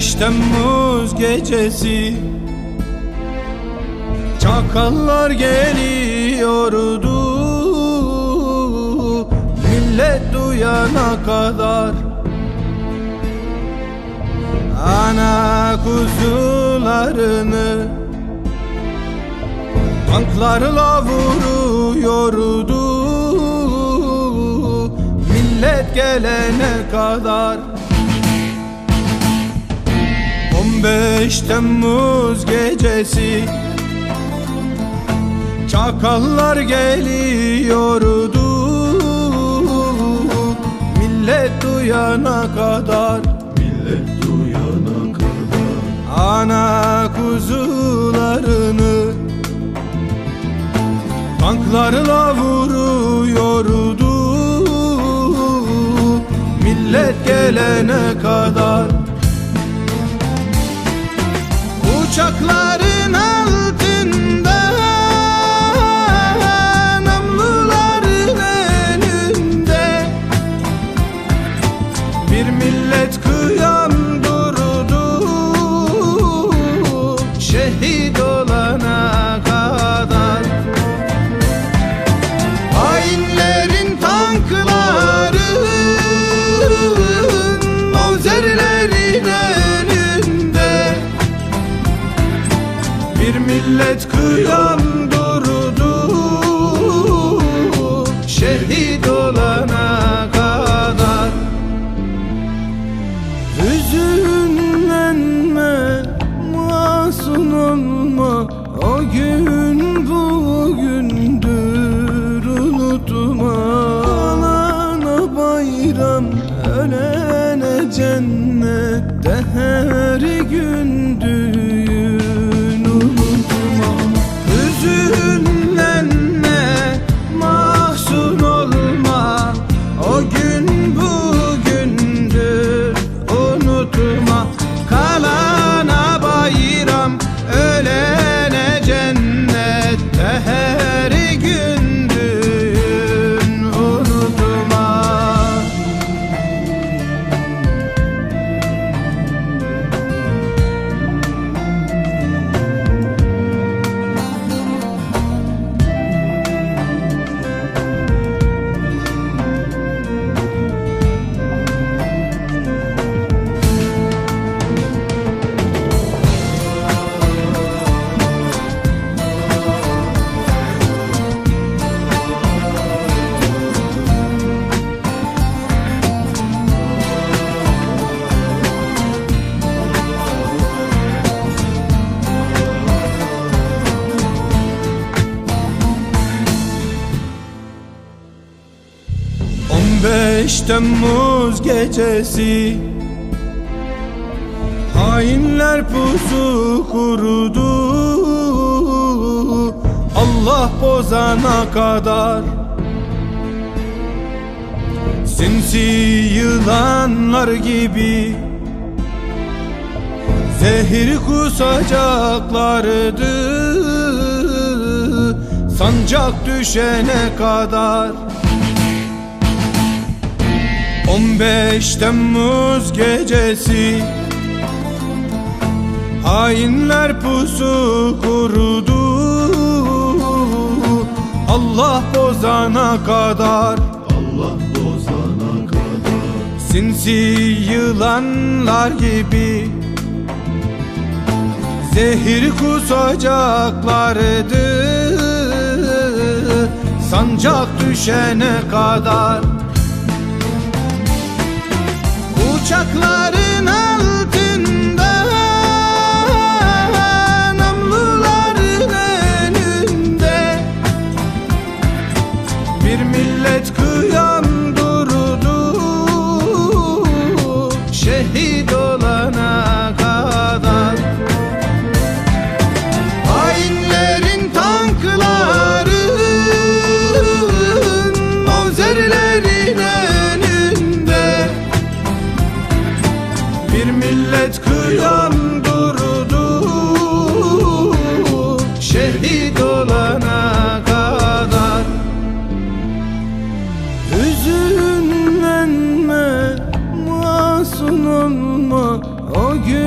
Temmuz gecesi. Çakallar geliyordu. Millet duyana kadar. Ana kuzularını Tanklarla vuruyordu. Millet gelene kadar 15 Temmuz gecesi. Çakallar geliyordu. Millet duyana kadar. Millet duyana kadar. Ana kuzularını Tanklarla vuruyordu. Millet gelene kadar Uçakların kıyam durdu Şehit olana kadar. Hüzünlenme, masum olma. O gün bugündür unutma. Alana bayram, ölene cennette 15 Temmuz gecesi. Hainler pusu kurudu. Allah bozana kadar. Sinsi yılanlar gibi. Zehir kusacaklardı Sancak düşene kadar. 15 Temmuz gecesi. Hainler pusu kurudu. Allah bozana kadar. Allah bozana kadar. Sinsi yılanlar gibi. Zehir kusacaklardı. Sancak düşene kadar Uçakların for you.